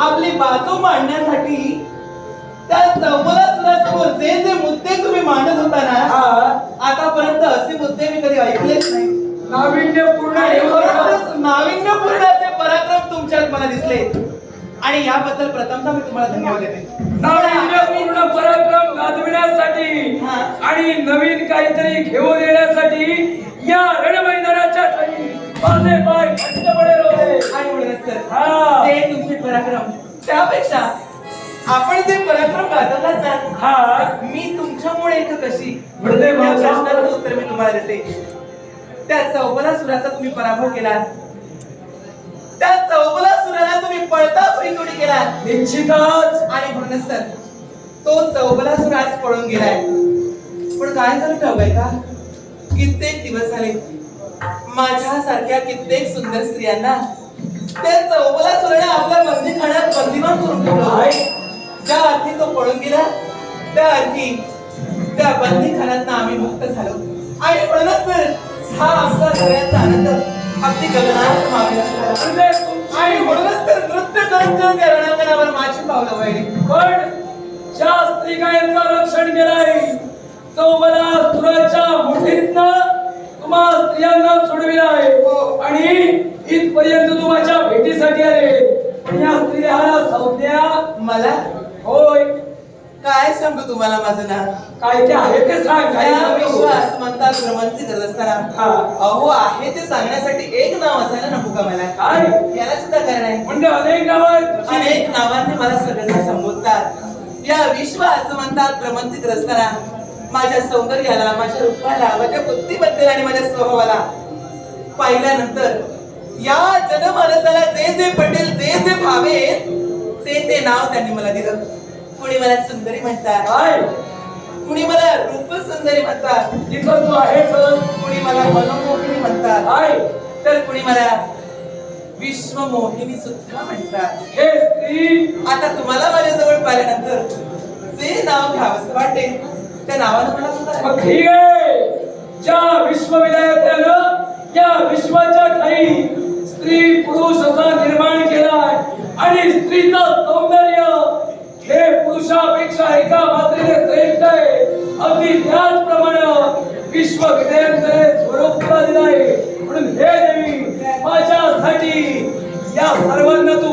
आपली बाजू मांडण्यासाठी त्या सुरासमोर जे जे मुद्दे तुम्ही मांडत होता ना आतापर्यंत असे मुद्दे मी कधी ऐकलेच नाही. नाविन्यपूर्ण नाविन्यपूर्ण असे पराक्रम तुमच्यात मला दिसले. आणि याबद्दल प्रथमतः मी तुम्हाला धन्यवाद देते. नाविन्यपूर्ण पराक्रम गाजविण्यासाठी. आणि नवीन काहीतरी घेऊन येण्यासाठी या रणमैदानाच्या पाय घट्टपणे रोवले आणि म्हणूनच तर हा. ते तुमचे पराक्रम त्यापेक्षा आपण जे पराक्रम गाजवलात ना हा. मी तुमच्यामुळे इथं कशी? म्हणजे या प्रश्नाचं उत्तर मी तुम्हाला देते. त्या चौबला सुराचा तुम्ही पराभव केला त्या चौबला सुराला तुम्ही पळता परितोडी केला निश्चितच. आणि म्हणूनच तर तो चौबला सुर आज पळून गेलाय. पण काय झालं ठाऊक का? कित्येक दिवस झाले. माझ्या सारख्या कित्येक सुंदर स्त्रियांना त्या चौबला सुराने आपल्या बंदी खाण्यात बंदिवान करून ठेवलं. आहे. ज्या अर्थी तो पळून गेला. त्या अर्थी त्या बंदी खाण्यात आम्ही मुक्त झालो. आणि म्हणूनच तर हा आमचा सगळ्यांचा आनंद अगदी गगनात मावेला झाला. तुमची- आणि म्हणूनच तर नृत्य करून त्या रणांगणावर माझी पावलं वळली पण ज्या स्त्रिकायांचं रक्षण केलंय मला सुराच्या मुठीतनं तुम्हा स्त्रियांना सोडविलाय. आणि इथपर्यंत तू माझ्या भेटीसाठी आले. या स्त्रियाला संज्ञा मला. होय. काय सांगू तुम्हाला माझं नाव? काय ते आहे ते सांग. काय? विश्वास म्हणतात भ्रमंती करत असताना. अहो आहे ते सांगण्यासाठी एक नाव असायला नको का मला? काय? याला सुद्धा कारण आहे. म्हणजे अनेक नाव अनेक नावांनी मला सगळेजण संबोधतात. या विश्व असं म्हणतात भ्रमंतीत असताना माझ्या सौंदर्याला माझ्या रूपाला माझ्या बुद्धिबद्दल आणि माझ्या स्वभावाला पाहिल्यानंतर या जनमानसाला जे जे पटेल जे जे भावे ते ते नाव त्यांनी मला दिलं. कुणी मला सुंदरी म्हणतात? कुणी मला रूप सुंदरी म्हणतात? तिथं तू आहेस. कुणी मला मनमोहिनी म्हणतात? काय तर कुणी मला विश्वमोहिनी सुद्धा म्हणतात. हे स्त्री आता तुम्हाला माझ्या जवळ पाहिल्यानंतर जे नाव घ्यावंसं वाटेल त्या नावानं मला सुद्धा आहे. ज्या विश्वविद्यालयानं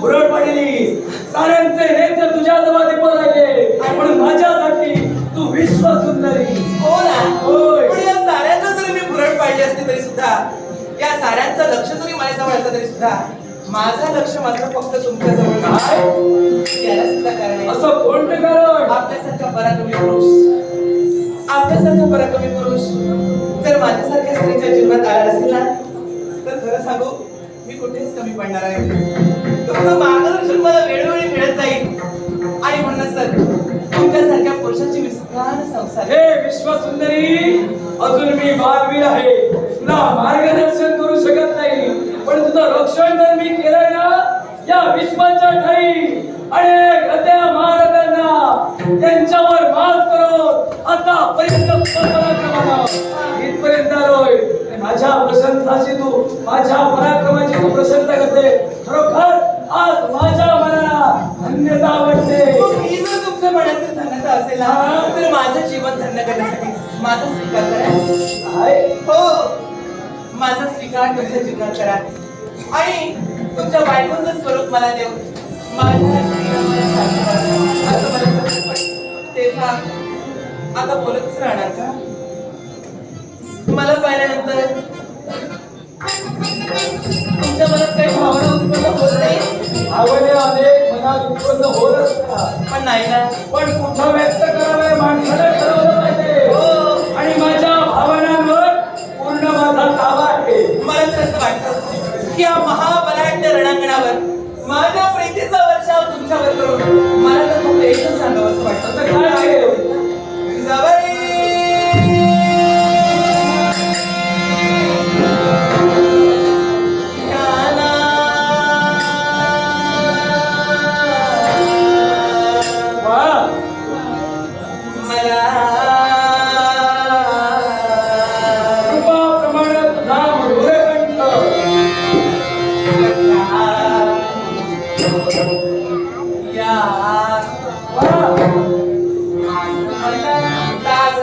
भुरळ पाडली. साऱ्यांचे नेत्र तुझ्या जवळ राहिले. म्हणून माझ्यासाठी तू विश्व सुंदरी हो ना. होय. पण या साऱ्यांचं जरी मी पुरण पाडली असते तरी सुद्धा या साऱ्यांचं लक्ष जरी माझ्याजवळ असलं तरी सुद्धा माझं लक्ष मात्र फक्त तुमच्या जवळ काय? याला सुद्धा कारण असं कोणतं कारण? आपल्यासारखा पराक्रमी पुरुष. आपल्यासारखा पराक्रमी पुरुष. जर माझ्यासारख्या स्त्रीच्या जीवनात आला असेल ना तर खरं सांगू मी कुठेच कमी पडणार आहे. तुमचं मार्गदर्शन मला वेळोवेळी मिळत जाईल. आणि म्हणूनच सर तुमच्यासारख्या पुरुषाची विस्तार संसार हे विश्वसुंदरी अजून मी बालवीर प्रशंसाची तू माझ्या पराक्रमाची तू प्रशंसा करते. खरोखर आज माझ्या मनाला धन्यता वाटते तुमच्या मनातील धन्यता असेल तर माझं जीवन धन्य करण्यासाठी माझा स्वीकार करा. हो. माझा स्वीकार तुमच्या जीवनात करा. आणि तुमच्या बायकोचं स्वरूप मला देऊ. तेव्हा आता बोलतच राहणार का? मला पाहिल्यानंतर तुमच्या मनात काही भावना उत्पन्न होत नाही? आवडे अनेक मनात उत्पन्न होत असतात. पण नाही ना. पण कुठं व्यक्त करावे माणसाने